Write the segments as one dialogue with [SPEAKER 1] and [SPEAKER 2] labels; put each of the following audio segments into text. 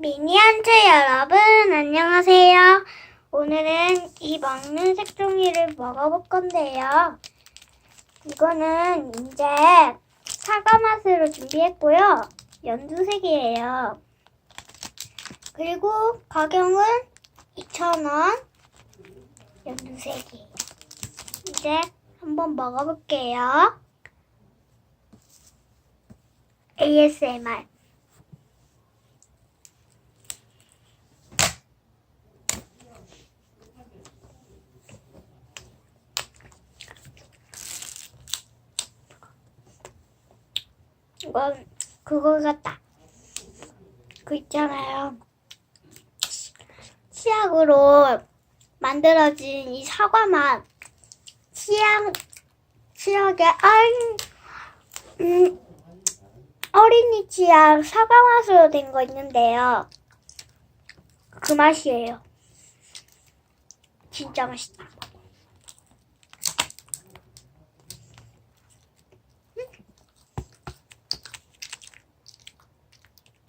[SPEAKER 1] 미니언즈 여러분, 안녕하세요. 오늘은 이 먹는 색종이를 먹어볼 건데요. 이거는 이제 사과 맛으로 준비했고요. 연두색이에요. 그리고 가격은 2,000원. 연두색이에요. 이제 한번 먹어볼게요. ASMR. 이건 그거 같다. 그 있잖아요. 치약으로 만들어진 이 사과 맛. 치약, 치약에 알, 음, 어린이 치약 사과 맛으로 된 거 있는데요. 그 맛이에요. 진짜 맛있다.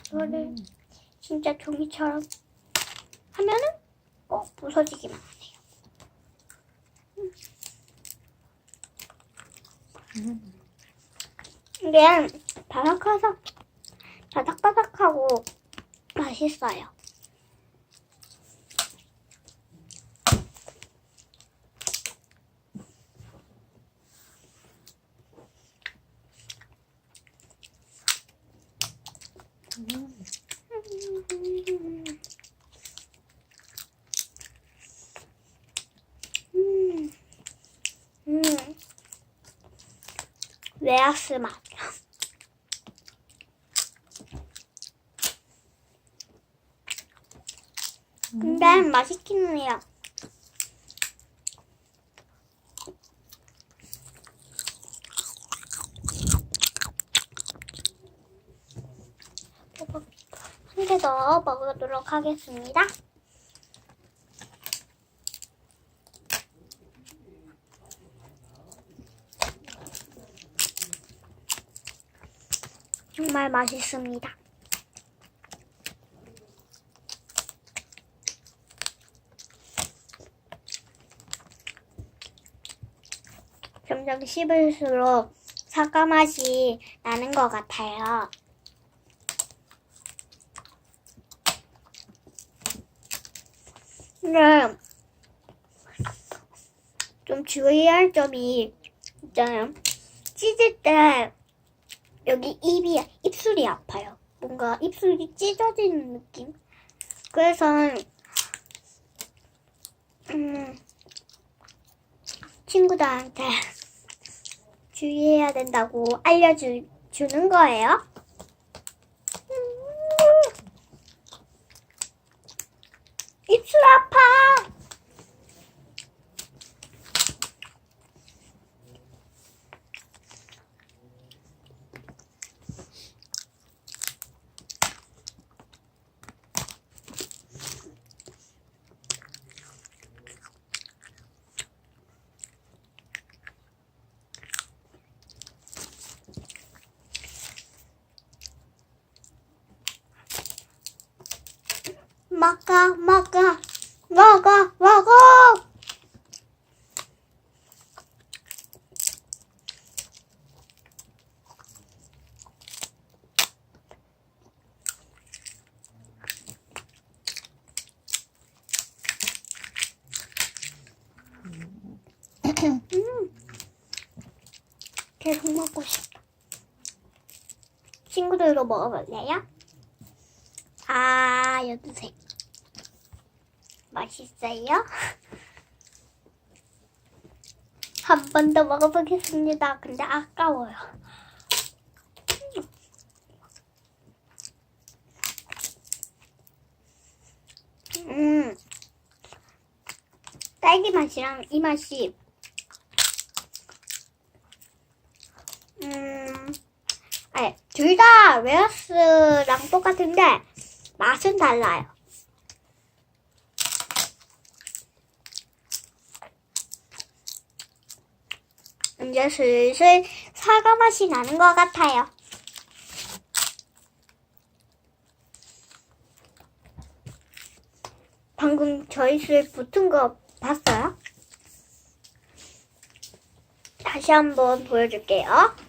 [SPEAKER 1] 이거를 진짜 종이처럼 하면은 꼭 부서지기만 하네요. 이게 바삭바삭, 바삭바삭하고 맛있어요. 음, 음, 웨하스 맛. 근데 맛있기는 해요. 더 먹도록 하겠습니다. 정말 맛있습니다. 점점 씹을수록 사과 맛이 나는 것 같아요. 근데 좀 주의해야 할 점이 있잖아요. 찢을 때 여기 입이 입술이 아파요. 뭔가 입술이 찢어지는 느낌. 그래서 음, 친구들한테 주의해야 된다고 알려주는 거예요. 입술 먹어, 먹어, 먹어, 먹어. 음, 계속 먹고 싶다. 친구들도 먹어볼래요? 아, 연두색. 맛있어요? 한 번 더 먹어보겠습니다. 근데 아까워요. 음, 딸기 맛이랑 이 맛이, 음, 아니, 둘 다 웨어스랑 똑같은데, 맛은 달라요. 이제 슬슬 사과 맛이 나는 것 같아요. 방금 저희 술 붙은 거 봤어요? 다시 한번 보여줄게요.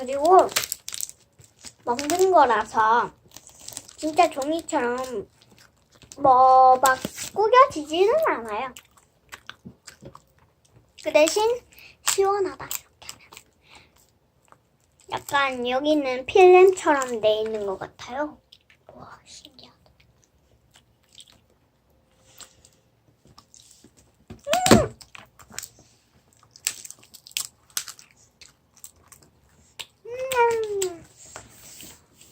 [SPEAKER 1] 그리고 먹는 거라서 진짜 종이처럼 뭐 막 구겨지지는 않아요. 그 대신 시원하다. 약간 여기는 필름처럼 돼 있는 것 같아요. 와 신기하다. 음!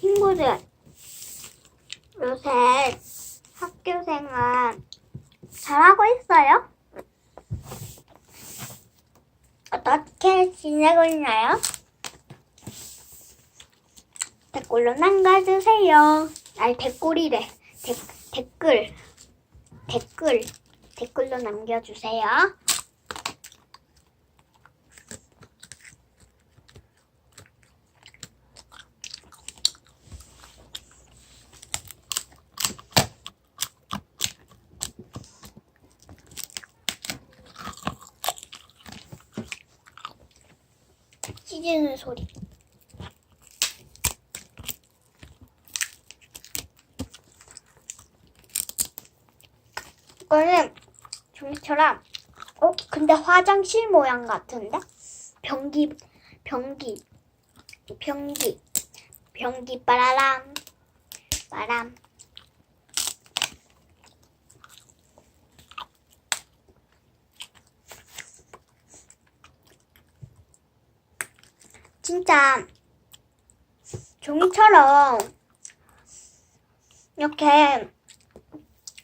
[SPEAKER 1] 음. 친구들, 요새 학교 생활 잘하고 있어요? 어떻게 지내고 있나요? 댓글로 남겨주세요. 아니, 댓글이래. 댓, 댓글. 댓글. 댓글로 남겨주세요. 찢는 소리. 이거는 종이처럼 어? 근데 화장실 모양 같은데? 변기 변기 변기 변기 빠라람 빠람 진짜 종이처럼 이렇게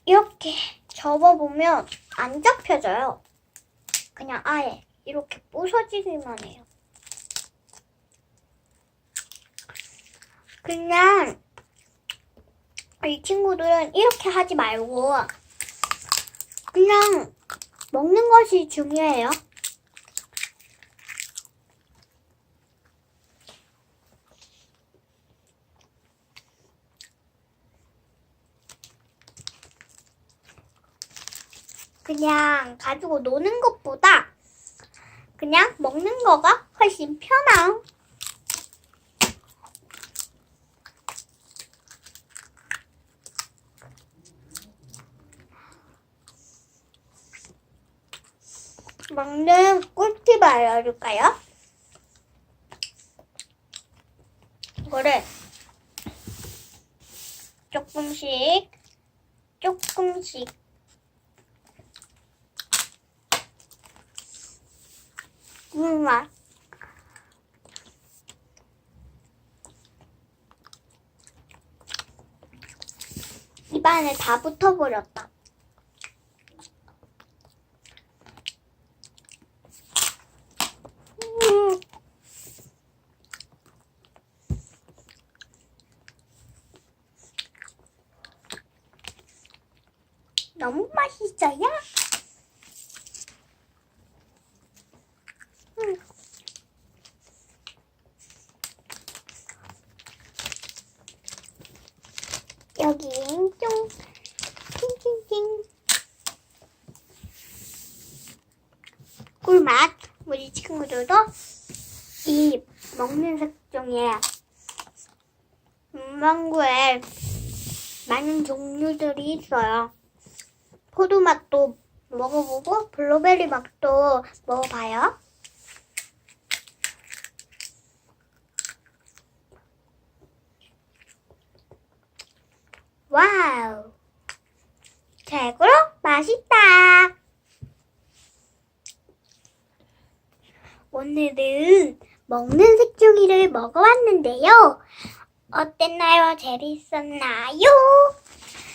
[SPEAKER 1] 이렇게 접어보면 안 접혀져요. 그냥 아예 이렇게 부서지기만 해요. 그냥 이 친구들은 이렇게 하지 말고 그냥 먹는 것이 중요해요. 그냥 가지고 노는 것보다 그냥 먹는 거가 훨씬 편함. 먹는 꿀팁 알려줄까요? 이거를 조금씩 조금씩 물맛 입안에 다 붙어버렸다. 음. 너무 맛있어요. 음. 여긴 좀 팅팅팅 꿀맛 우리 친구들도 이 먹는 색종에 망고에 많은 종류들이 있어요. 포도 맛도 먹어보고 블루베리 맛도 먹어봐요. 와우. 최고로 맛있다. 오늘은 먹는 색종이를 먹어봤는데요. 어땠나요? 재밌었나요?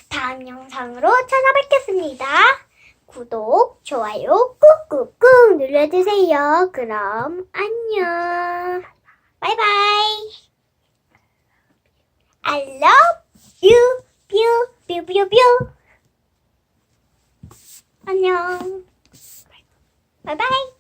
[SPEAKER 1] 다음 영상으로 찾아뵙겠습니다. 구독, 좋아요 꾹꾹꾹 눌러주세요. 그럼 안녕. 바이바이. I love you, 뷰, 뷰. 안녕. 바이바이.